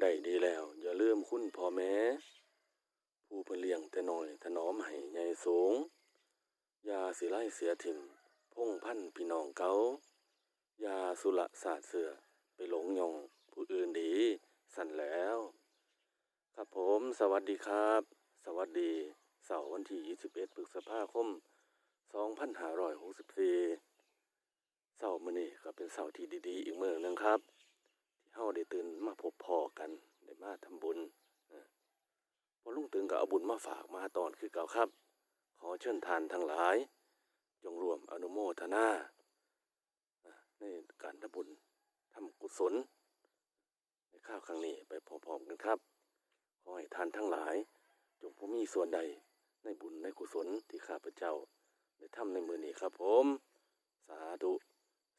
ได้ดีแล้ว อย่าลืมคุณพ่อแม่ผู้เพิ่นเลี้ยงแต่น้อยถนอมให้ใหญ่สูง อย่าสิไล่เสียถิ่มพงพันพี่น้องเก่าอย่าสุละสาดเสือไปหลงยองผู้อื่นดีสั่นแล้ว ครับผมสวัสดีครับ สวัสดีเสาร์วันที่ 21พฤษภาคม 2564เสาร์มื้อนี้ก็เป็นเสาร์ที่ดีๆ อีกมื้อหนึงครับ ได้ตื่นมาพบพ่อกันได้มาทำบุญพอลุงตึงก็เอาบุญมาฝากมาตอนคือเก่าครับ ขอเชิญทานทั้งหลาย จงรวมอนุโมทนาในการทำบุญทำกุศล ในข้าวครั้งนี้ไปพร้อมๆกันครับ ขอให้ทานทั้งหลาย จงผู้มีส่วนใดในบุญในกุศลที่ข้าพเจ้าได้ทำในมือนี้ครับผม สาธุ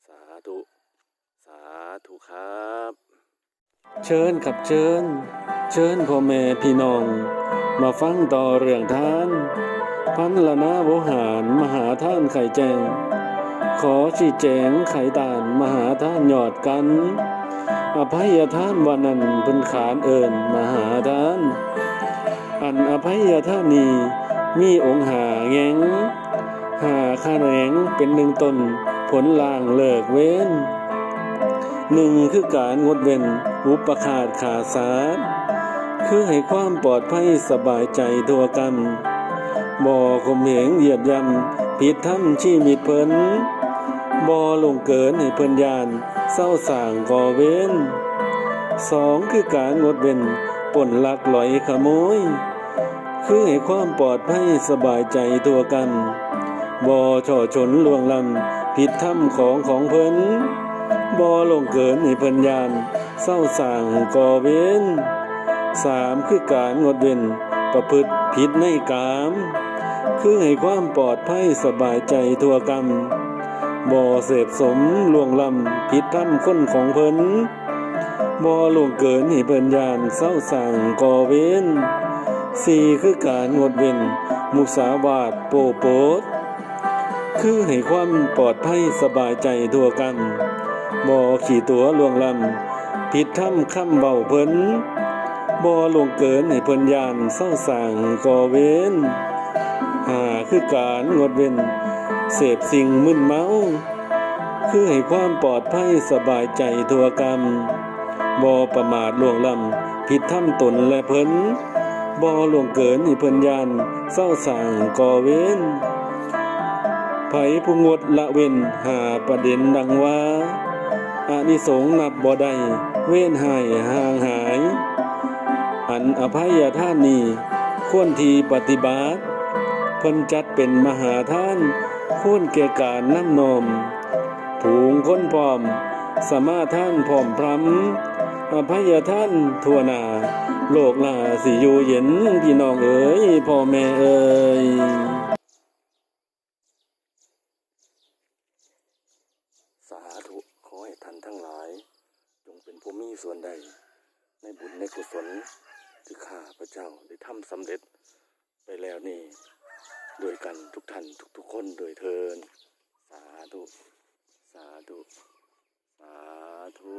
สาธุ สาธุครับ เชิญครับเชิญ เชิญพ่อแม่พี่น้อง มาฟังต่อเรื่องท่าน พันละนาโวหารมหาท่านไข่แจง ขอชี้แจงไข่ตานมหาท่านหยอดกัน อภัยท่านวันนั้นเพิ่นขานเอิญมหาท่าน อันอภัยท่านนี้มีองค์หาแงงหาข้าแหงเป็นหนึ่งตนผลล่างเลิกเว้นหนึ่งคือการงดเว้น อุปขาดขาสาดคือให้ความปลอดภัยสบายใจทั่วกันบ่ข่มเหงเหยียดยำผิดทำชีมิตเพิ่นบ่ลงเกินให้เพิ่นยานเศร้าสางก่อเว้นสองคือการงดเว้นปล้นลักลอยขโมย คือให้ความปลอดภัยสบายใจทั่วกันบ่ช่อชนลวงลำผิดธรรมของของเพิ่น บ่ลงเกินให้เพิ่นยานเศร้าสร้างก่อเว้นสามคือการงดเว้นประพฤติผิดในกาม คือให้ความปลอดภัยสบายใจทั่วกันบ่เสพสมลวงลำผิดธรรมคนของเพิ่นบ่ลวงเกินให้เพิ่นยานเศร้าสร้างก่อเว้นสี่คือการงดเว้นมุสาวาทโปโปดคือให้ความปลอดภัยสบายใจทั่วกัน บ่ขี่ตัวลวงลำผิดถ้ำค่ำเบาเพิ่นบ่ลงเกินให้เพิ่นยานเศร้าสร้างก่อเว้นหาคือการงดเว้นเสพสิ่งมึนเมา คือให้ความปลอดภัยสบายใจทัวกันบ่ประมาทลวงลำผิดถ้ำตนและเพิ่นบ่ลวงเกินให้เพิ่นยานเศร้าสร้างก่อเว้นไผผู้งดละเว้นหาประเด็นดังว่า อานิสงส์นับบ่ได้เว้นหายห่างหาย อันอภัยทานนี้ควรทีปฏิบัติเพิ่นจัดเป็นมหาท่านควรแก่การน้ำนมผูงคนพร้อม สมาท่านพร้อมพร้ำอภัยท่านทั่วนาโลกหน้าสิอยู่เย็นพี่น้องเอ๋ยพ่อแม่เอ๋ยสาธุ อให้ท่านทั้งหลาย จงเป็นผู้มีส่วนใด ในบุญในกุศลที่ข้าพระเจ้าได้ทำสำเร็จไปแล้วนี่โดวยกันทุกท่านทุกๆคนโดยเทินสาธุ สาธุ สาธุ